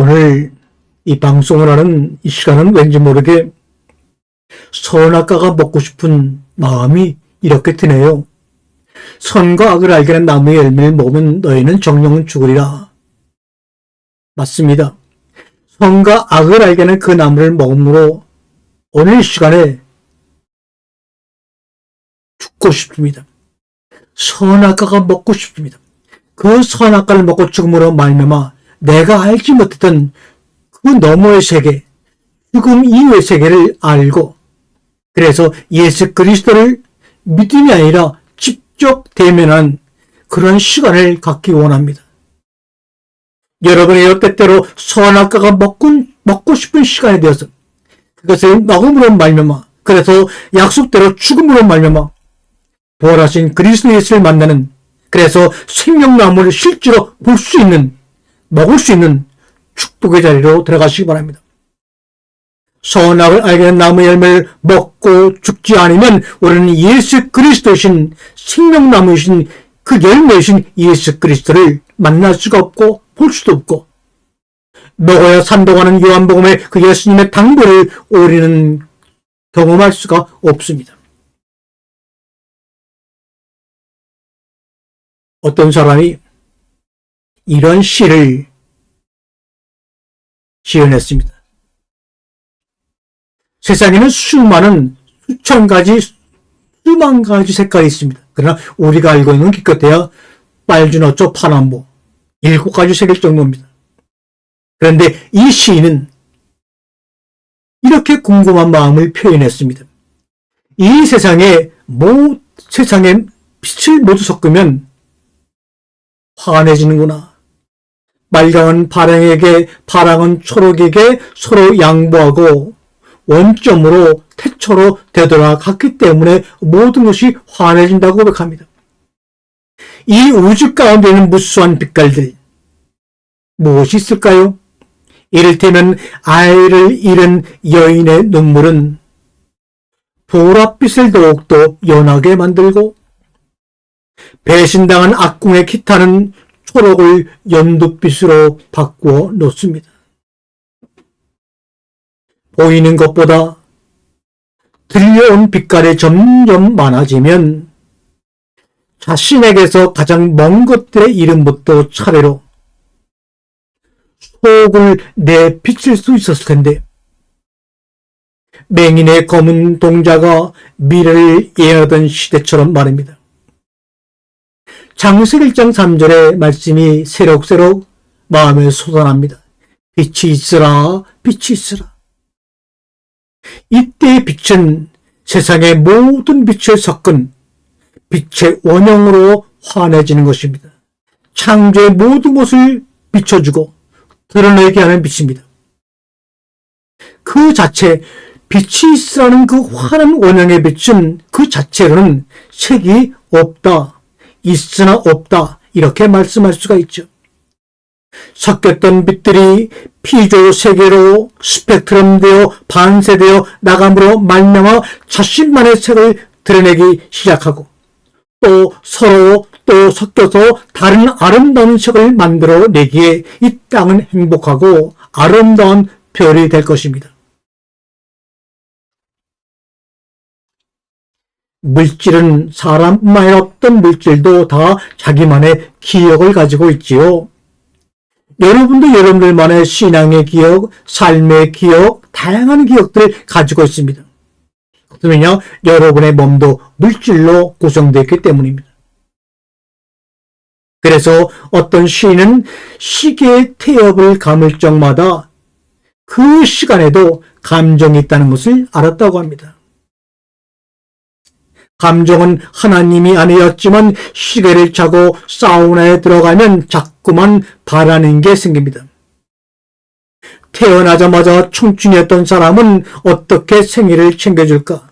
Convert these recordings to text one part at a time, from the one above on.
오늘 이 방송을 하는 이 시간은 왠지 모르게 선악과가 먹고 싶은 마음이 이렇게 드네요. 선과 악을 알게 는 나무의 열매를 먹으면 너희는 정령은 죽으리라. 맞습니다. 선과 악을 알게 하는 그 나무를 먹음으로 오늘 이 시간에 죽고 싶습니다. 선악과가 먹고 싶습니다. 그 선악과를 먹고 죽음으로 말미암아 내가 알지 못했던 그 너머의 세계, 죽음 이후의 세계를 알고 그래서 예수 그리스도를 믿음이 아니라 직접 대면한 그런 시간을 갖기 원합니다. 여러분의 때때로 선악과가 먹고, 먹고 싶은 시간이 되어서 그것을 먹음으로 말미암아 그래서 약속대로 죽음으로 말미암아 부활하신 그리스도 예수를 만나는 그래서 생명나무를 실제로 볼 수 있는 먹을 수 있는 축복의 자리로 들어가시기 바랍니다. 선악을 알게 된 나무 열매를 먹고 죽지 않으면 우리는 예수 그리스도이신 생명나무이신 그 열매이신 예수 그리스도를 만날 수가 없고 볼 수도 없고 먹어야 산다고하는 요한복음의 그 예수님의 당부를 우리는 경험할 수가 없습니다. 어떤 사람이 이런 시를 지어냈습니다. 세상에는 수많은 수천 가지, 수만 가지 색깔이 있습니다. 그러나 우리가 알고 있는 기껏해야 빨주노초 파남보 일곱 가지 색일 정도입니다. 그런데 이 시인은 이렇게 궁금한 마음을 표현했습니다. 이 세상에 모 세상에 빛을 모두 섞으면 환해지는구나. 빨강은 파랑에게, 파랑은 초록에게 서로 양보하고 원점으로 태초로 되돌아갔기 때문에 모든 것이 환해진다고 고백합니다. 이 우주 가운데는 무수한 빛깔들, 무엇이 있을까요? 이를테면 아이를 잃은 여인의 눈물은 보랏빛을 더욱더 연하게 만들고 배신당한 악궁의 기타는 초록을 연두빛으로 바꾸어 놓습니다. 보이는 것보다 들려온 빛깔이 점점 많아지면 자신에게서 가장 먼 것들의 이름부터 차례로 속을 내비칠 수 있었을 텐데 맹인의 검은 동자가 미래를 예하던 시대처럼 말입니다. 장세기 1장 3절의 말씀이 새록새록 마음에 솟아납니다. 빛이 있으라, 빛이 있으라. 이때의 빛은 세상의 모든 빛을 섞은 빛의 원형으로 환해지는 것입니다. 창조의 모든 것을 비춰주고 드러내게 하는 빛입니다. 그 자체, 빛이 있으라는 그 환한 원형의 빛은 그 자체로는 색이 없다. 있으나 없다. 이렇게 말씀할 수가 있죠. 섞였던 빛들이 피조 세계로 스펙트럼되어 반세되어 나감으로 말미암아 자신만의 색을 드러내기 시작하고 또 서로 또 섞여서 다른 아름다운 색을 만들어 내기에 이 땅은 행복하고 아름다운 별이 될 것입니다. 물질은 아니라 어떤 물질도 다 자기만의 기억을 가지고 있지요. 여러분도 여러분들만의 신앙의 기억, 삶의 기억, 다양한 기억들을 가지고 있습니다. 왜냐? 여러분의 몸도 물질로 구성되어 있기 때문입니다. 그래서 어떤 시인은 시계의 태엽을 감을 적마다 그 시간에도 감정이 있다는 것을 알았다고 합니다. 감정은 하나님이 아니었지만 시계를 차고 사우나에 들어가면 자꾸만 바라는 게 생깁니다. 태어나자마자 청춘이었던 사람은 어떻게 생일을 챙겨줄까?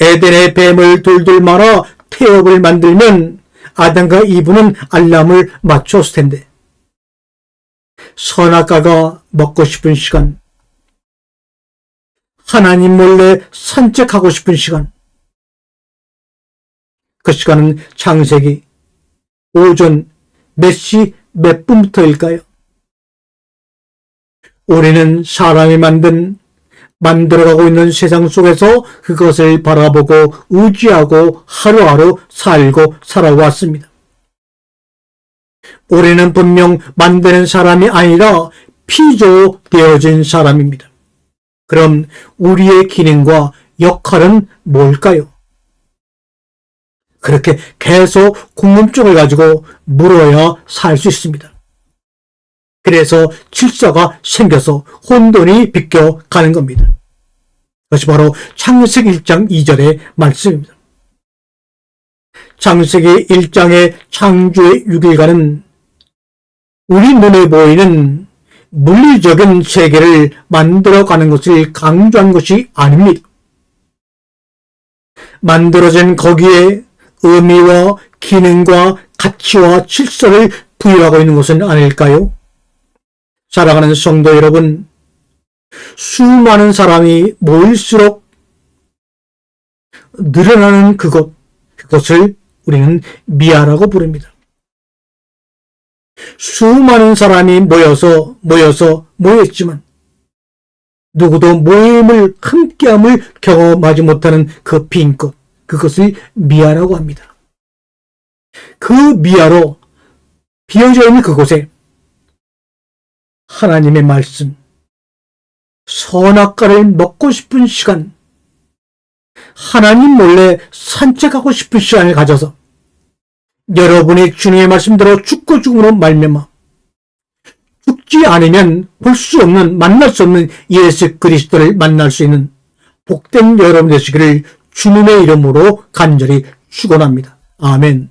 에덴의 뱀을 돌돌 말아 태엽을 만들면 아담과 이브는 알람을 맞췄을 텐데. 선악과가 먹고 싶은 시간. 하나님 몰래 산책하고 싶은 시간. 그 시간은 창세기 오전 몇 시 몇 분부터일까요? 우리는 사람이 만든 만들어가고 있는 세상 속에서 그것을 바라보고 의지하고 하루하루 살고 살아왔습니다. 우리는 분명 만드는 사람이 아니라 피조되어진 사람입니다. 그럼 우리의 기능과 역할은 뭘까요? 그렇게 계속 궁금증을 가지고 물어야 살 수 있습니다. 그래서 질서가 생겨서 혼돈이 비껴 가는 겁니다. 그것이 바로 창세기 1장 2절의 말씀입니다. 창세기 1장의 창조의 6일간은 우리 눈에 보이는 물리적인 세계를 만들어가는 것을 강조한 것이 아닙니다. 만들어진 거기에 의미와 기능과 가치와 질서를 부여하고 있는 것은 아닐까요? 사랑하는 성도 여러분, 수많은 사람이 모일수록 늘어나는 그것, 그것을 우리는 미아라고 부릅니다. 수많은 사람이 모여서, 모여서 모였지만, 누구도 모임을, 함께함을 경험하지 못하는 그빈 것, 그것을 미아라고 합니다. 그 미아로 비어져 있는 그곳에 하나님의 말씀, 선악과를 먹고 싶은 시간, 하나님 몰래 산책하고 싶은 시간을 가져서 여러분의 주님의 말씀대로 죽고 죽음으로 말미암아 죽지 않으면 볼 수 없는 만날 수 없는 예수 그리스도를 만날 수 있는 복된 여러분 되시기를 주님의 이름으로 간절히 축원합니다. 아멘.